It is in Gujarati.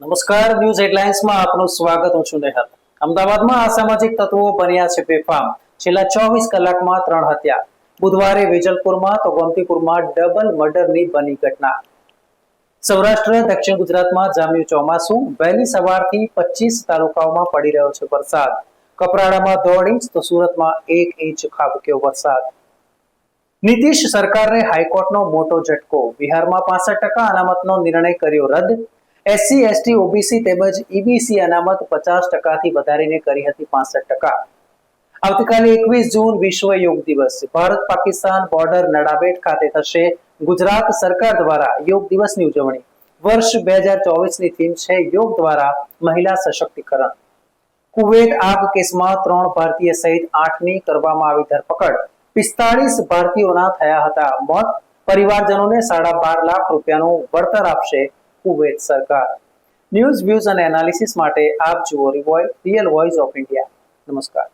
નમસ્કાર ન્યૂઝ હેડલાઇન્સમાં આપનું સ્વાગત, હું છું નેહલ. અમદાવાદમાં અસામાજિક તત્વો બન્યા છે બેફામ. છેલ્લા ચોવીસ કલાકમાં ત્રણ હત્યા. બુધવારે વેજલપુરમાં તો ગોમતીપુરમાં ડબલ મર્ડરની બની ઘટના. સૌરાષ્ટ્ર, દક્ષિણ ગુજરાતમાં જામ્યું ચોમાસું. વહેલી સવારથી પચીસ તાલુકાઓમાં પડી રહ્યો છે વરસાદ. કપરાડામાં દોઢ ઇંચ, તો સુરતમાં એક ઇંચ ખાબક્યો વરસાદ. નીતિશ સરકારને હાઈકોર્ટનો મોટો ઝટકો. બિહારમાં પાસઠ ટકા અનામતનો નિર્ણય કર્યો રદ. એસસી, એસટી, ઓબીસી તેમજ ઈબીસી અનામત પચાસ ટકાથી વધારીને કરી હતી પાસઠ ટકા. આવતીકાલે એકવીસ જૂન વિશ્વ યોગ દિવસ. ભારત પાકિસ્તાન બોર્ડર નડાબેટ ખાતે થશે ગુજરાત સરકાર દ્વારા યોગ દિવસની ઉજવણી. વર્ષ બે હજાર ચોવીસની થીમ છે યોગ દ્વારા મહિલા સશક્તિકરણ. કુવેત આગ કેસમાં ત્રણ ભારતીય સહિત આઠની કરવામાં આવી ધરપકડ. પિસ્તાળીસ ભારતીયોના થયા હતા મોત. પરિવારજનોને સાડા બાર લાખ રૂપિયાનું વળતર આપશે કુવેત સરકાર. ન્યૂઝ વ્યૂઝ અને એનાલિસિસ માટે આપ જુઓ રિવોય રિયલ વોઇસ ઓફ ઇન્ડિયા નમસ્કાર.